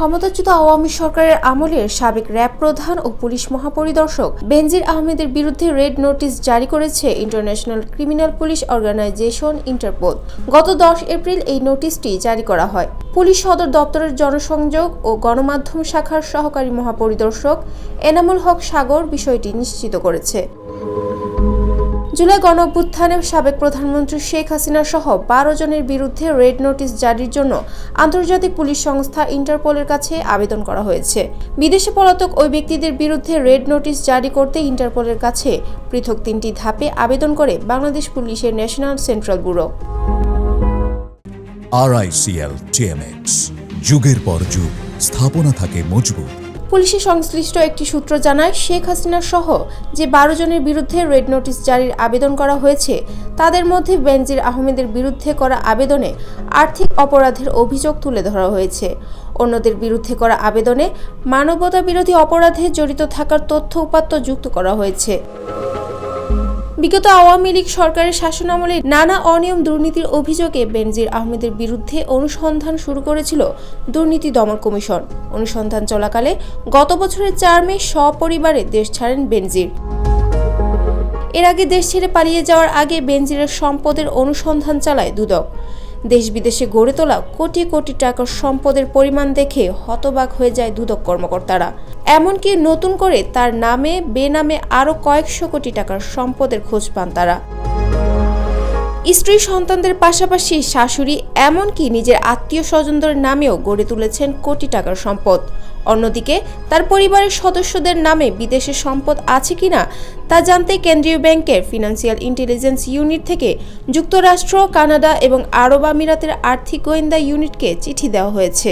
ক্ষমতাচ্যুত আওয়ামী সরকারের আমলের সাবেক র্যাব প্রধান ও পুলিশ মহাপরিদর্শক বেনজির আহমেদের বিরুদ্ধে রেড নোটিশ জারি করেছে international criminal police organization Interpol. গত দশ এপ্রিল এই নোটিশটি জারি করা হয়। পুলিশ সদর দপ্তরের জনসংযোগ ও গণমাধ্যম শাখার সহকারী মহাপরিদর্শক এনামুল হক সাগর বিষয়টি নিশ্চিত করেছে। জুলাই গণ অভ্যুত্থানে সাবেক প্রধানমন্ত্রী শেখ হাসিনা সহ বারো জনের বিরুদ্ধে রেড নোটিশ জারির জন্য আন্তর্জাতিক পুলিশ সংস্থা ইন্টারপোলের কাছে আবেদন করা হয়েছে। বিদেশে পলাতক ওই ব্যক্তিদের বিরুদ্ধে রেড নোটিশ জারি করতে ইন্টারপোলের কাছে পৃথক তিনটি ধাপে আবেদন করে বাংলাদেশ পুলিশের ন্যাশনাল সেন্ট্রাল ব্যুরো। আরআইসিএল যুগের পর যুগ, স্থাপনা থাকে মজবুত। পুলিশের সংশ্লিষ্ট একটি সূত্র জানায়, শেখ হাসিনা সহ যে বারো জনের বিরুদ্ধে রেড নোটিশ জারির আবেদন করা হয়েছে, তাদের মধ্যে বেনজির আহমেদের বিরুদ্ধে করা আবেদনে আর্থিক অপরাধের অভিযোগ তুলে ধরা হয়েছে। অন্যদের বিরুদ্ধে করা আবেদনে মানবতা বিরোধী অপরাধে জড়িত থাকার তথ্য উপাত্ত যুক্ত করা হয়েছে। বিগত আওয়ামী লীগ সরকারের শাসনামলে নানা অনিয়ম দুর্নীতির অভিযোগে বেনজির আহমেদের বিরুদ্ধে অনুসন্ধান শুরু করেছিল দুর্নীতি দমন কমিশন। অনুসন্ধান চলাকালে গত বছরের চার মে সপরিবারে দেশ ছাড়েন বেনজির। এর আগে দেশ ছেড়ে পালিয়ে যাওয়ার আগে বেনজিরের সম্পদের অনুসন্ধান চালায় দুদক। দেশ বিদেশে গড়ে তোলা কোটি কোটি টাকার সম্পদের পরিমাণ দেখে হতবাক হয়ে যায় দুদক কর্মকর্তারা। এমনকি নতুন করে তার নামে, বেনামে আরও কয়েকশো কোটি টাকার সম্পদের খোঁজ পান তারা। স্ত্রী সন্তানদের পাশাপাশি শাশুড়ি এমনকি নিজের আত্মীয় স্বজনদের নামেও গড়ে তুলেছেন কোটি টাকার সম্পদ। অন্যদিকে, তার পরিবারের সদস্যদের নামে বিদেশে সম্পদ আছে কিনা তা জানতে কেন্দ্রীয় ব্যাংকের ফিনান্সিয়াল ইন্টেলিজেন্স ইউনিট থেকে যুক্তরাষ্ট্র, কানাডা এবং আরব আমিরাতের আর্থিক গোয়েন্দা ইউনিটকে চিঠি দেওয়া হয়েছে।